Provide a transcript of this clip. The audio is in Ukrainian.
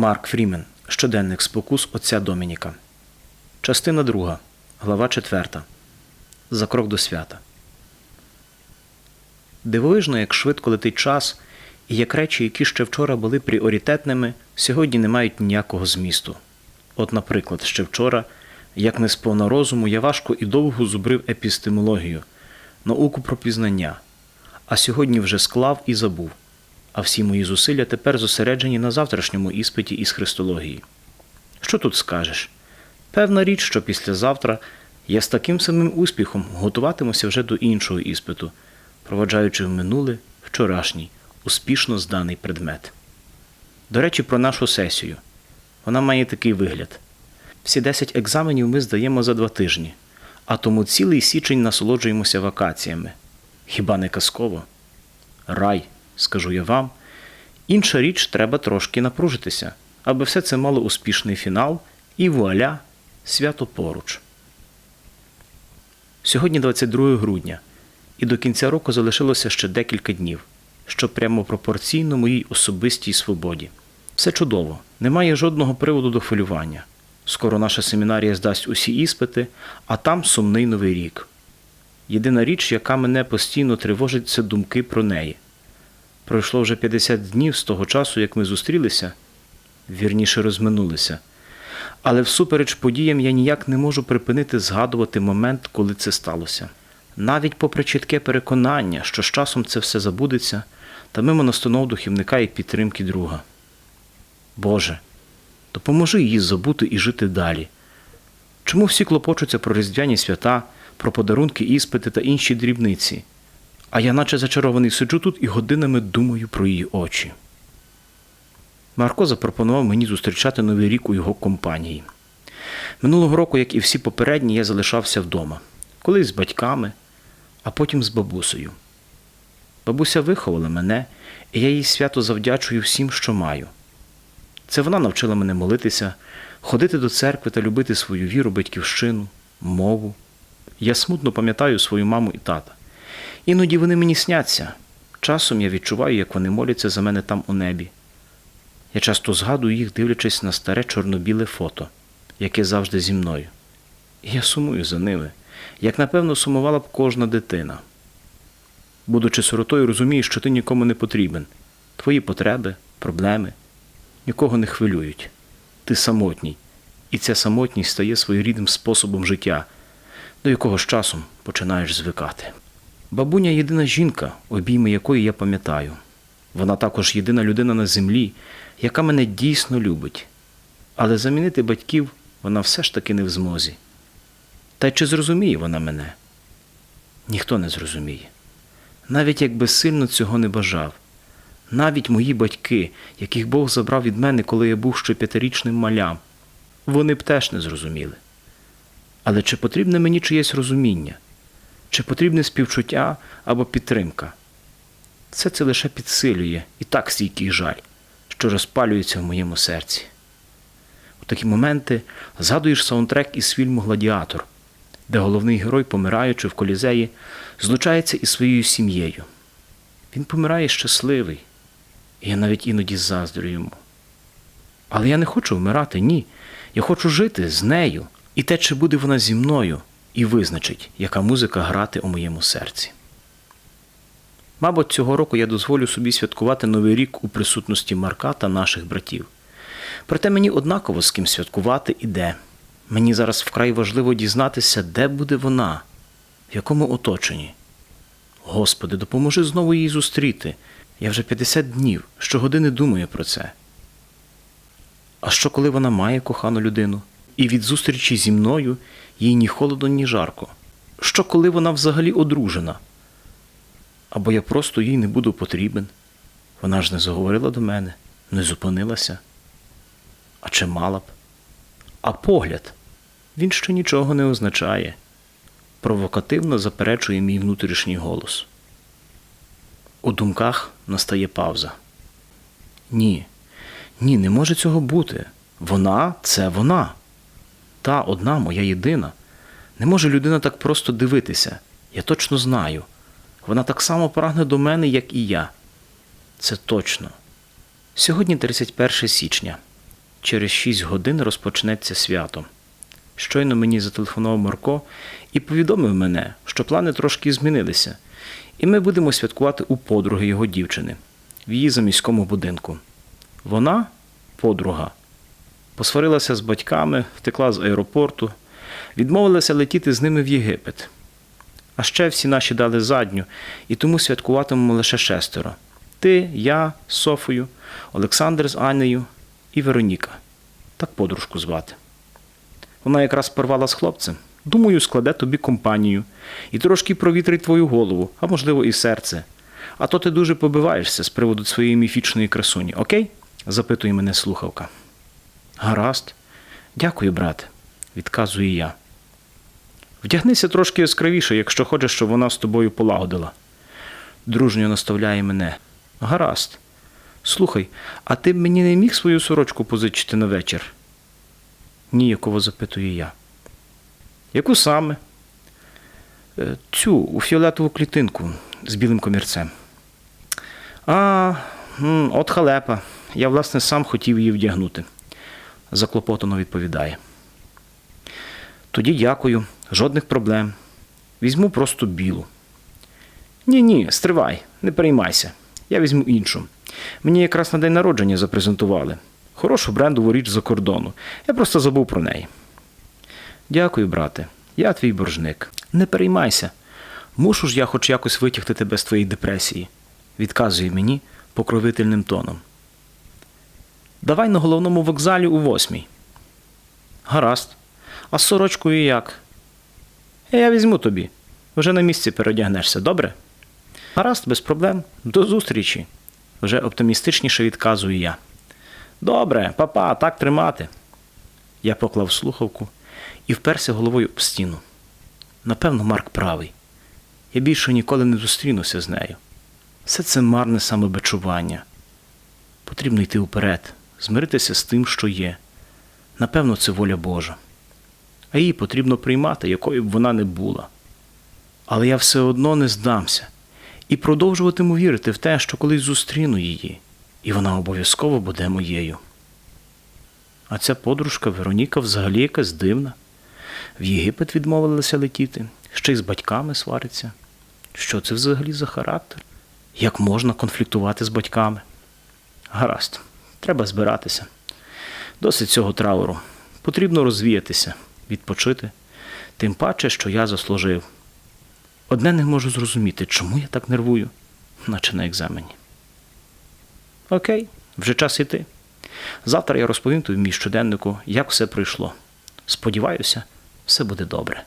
Марк Фрімен. Щоденник спокус отця Домініка. Частина 2. Глава 4. За крок до свята. Дивовижно, як швидко летить час, і як речі, які ще вчора були пріоритетними, сьогодні не мають ніякого змісту. От, наприклад, ще вчора, як не сповна розуму, я важко і довго зубрив епістемологію, науку про пізнання, а сьогодні вже склав і забув. А всі мої зусилля тепер зосереджені на завтрашньому іспиті із христології. Що тут скажеш? Певна річ, що післязавтра я з таким самим успіхом готуватимуся вже до іншого іспиту, проваджаючи в минуле вчорашній, успішно зданий предмет. До речі, про нашу сесію. Вона має такий вигляд: всі 10 екзаменів ми здаємо за два тижні, а тому цілий січень насолоджуємося вакаціями. Хіба не казково? Рай, скажу я вам. Інша річ, треба трошки напружитися, аби все це мало успішний фінал і вуаля, свято поруч. Сьогодні 22 грудня, і до кінця року залишилося ще декілька днів, що прямо пропорційно моїй особистій свободі. Все чудово, немає жодного приводу до хвилювання. Скоро наша семінарія здасть усі іспити, а там сумний новий рік. Єдина річ, яка мене постійно тривожить, це думки про неї. Пройшло вже 50 днів з того часу, як ми зустрілися, вірніше розминулися. Але всупереч подіям я ніяк не можу припинити згадувати момент, коли це сталося. Навіть попри чітке переконання, що з часом це все забудеться, та мимо настанов духівника і підтримки друга. Боже, допоможи їй забути і жити далі. Чому всі клопочуться про різдвяні свята, про подарунки, іспити та інші дрібниці? А я, наче зачарований, сиджу тут і годинами думаю про її очі. Марко запропонував мені зустрічати новий рік у його компанії. Минулого року, як і всі попередні, я залишався вдома, колись з батьками, а потім з бабусею. Бабуся виховала мене, і я їй свято завдячую всім, що маю. Це вона навчила мене молитися, ходити до церкви та любити свою віру, батьківщину, мову. Я смутно пам'ятаю свою маму і тата. Іноді вони мені сняться. Часом я відчуваю, як вони моляться за мене там у небі. Я часто згадую їх, дивлячись на старе чорно-біле фото, яке завжди зі мною. І я сумую за ними, як напевно сумувала б кожна дитина. Будучи сиротою, розумієш, що ти нікому не потрібен. Твої потреби, проблеми нікого не хвилюють. Ти самотній, і ця самотність стає своєрідним способом життя, до якого з часом починаєш звикати. Бабуня єдина жінка, обійми якої я пам'ятаю. Вона також єдина людина на землі, яка мене дійсно любить. Але замінити батьків вона все ж таки не в змозі. Та й чи зрозуміє вона мене? Ніхто не зрозуміє. Навіть якби сильно цього не бажав. Навіть мої батьки, яких Бог забрав від мене, коли я був ще п'ятирічним малям, вони б теж не зрозуміли. Але чи потрібне мені чиєсь розуміння? Чи потрібне співчуття або підтримка? Все це лише підсилює і так стійкий жаль, що розпалюється в моєму серці. У такі моменти згадуєш саундтрек із фільму Гладіатор, де головний герой, помираючи в колізеї, злучається із своєю сім'єю. Він помирає щасливий, і я навіть іноді заздрю йому. Але я не хочу вмирати, ні. Я хочу жити з нею, і те, чи буде вона зі мною, і визначить, яка музика грати у моєму серці. Мабуть, цього року я дозволю собі святкувати Новий рік у присутності Марка та наших братів. Проте мені однаково з ким святкувати і де. Мені зараз вкрай важливо дізнатися, де буде вона, в якому оточенні. Господи, допоможи знову її зустріти. Я вже 50 днів, щогодини думаю про це. А що, коли вона має кохану людину, і від зустрічі зі мною їй ні холодно, ні жарко? Що, коли вона взагалі одружена? Або я просто їй не буду потрібен. Вона ж не заговорила до мене, не зупинилася. А чи мала б? А погляд, він ще нічого не означає. Провокативно заперечує мій внутрішній голос. У думках настає пауза. Ні, ні, не може цього бути. Вона це вона. Та одна моя єдина. Не може людина так просто дивитися. Я точно знаю. Вона так само прагне до мене, як і я. Це точно. Сьогодні 31 січня. Через шість годин розпочнеться свято. Щойно мені зателефонував Марко і повідомив мене, що плани трошки змінилися, і ми будемо святкувати у подруги його дівчини в її заміському будинку. Вона, подруга, посварилася з батьками, втекла з аеропорту, відмовилася летіти з ними в Єгипет. А ще всі наші дали задню, і тому святкуватимемо лише шестеро. Ти, я з Софою, Олександр з Анею і Вероніка. Так подружку звати. Вона якраз порвала з хлопцем. Думаю, складе тобі компанію і трошки провітрить твою голову, а можливо і серце. А то ти дуже побиваєшся з приводу своєї міфічної красуні, окей? запитує мене слухавка. Гаразд. Дякую, брате, відказую я. Вдягнися трошки яскравіше, якщо хочеш, щоб вона з тобою полагодила. Дружньо наставляє мене. Гаразд. Слухай, а ти б мені не міг свою сорочку позичити на вечір? Ніяково запитую я. Яку саме? «Е, Цю у фіолетову клітинку з білим комірцем. А, от халепа. Я, власне, сам хотів її вдягнути, заклопотано відповідає. Тоді дякую, жодних проблем. Візьму просто білу. Ні, ні, стривай, не переймайся. Я візьму іншу. Мені якраз на день народження запрезентували. Хорошу брендову річ за кордону. Я просто забув про неї. Дякую, брате. Я твій боржник. Не переймайся. Мушу ж я хоч якось витягти тебе з твоєї депресії, відказує мені покровительним тоном. Давай на головному вокзалі у восьмій. Гаразд. А з сорочкою як? «Е, Я візьму тобі. Вже на місці переодягнешся, добре? Гаразд, без проблем. До зустрічі. Вже оптимістичніше відказую я. Добре, папа, так тримати. Я поклав слухавку і вперся головою об стіну. Напевно, Марк правий. Я більше ніколи не зустрінуся з нею. Все це марне самобичування. Потрібно йти вперед, змиритися з тим, що є. Напевно, це воля Божа. А її потрібно приймати, якою б вона не була. Але я все одно не здамся і продовжуватиму вірити в те, що колись зустріну її, і вона обов'язково буде моєю. А ця подружка Вероніка взагалі якась дивна. В Єгипет відмовилася летіти, ще й з батьками свариться. Що це взагалі за характер? Як можна конфліктувати з батьками? Гаразд, треба збиратися. Досить цього трауру. Потрібно розвіятися, відпочити, тим паче, що я заслужив. Одне не можу зрозуміти, чому я так нервую, наче на екзамені. Окей, вже час іти. Завтра я розповім тобі мій щоденнику, як все пройшло. Сподіваюся, все буде добре.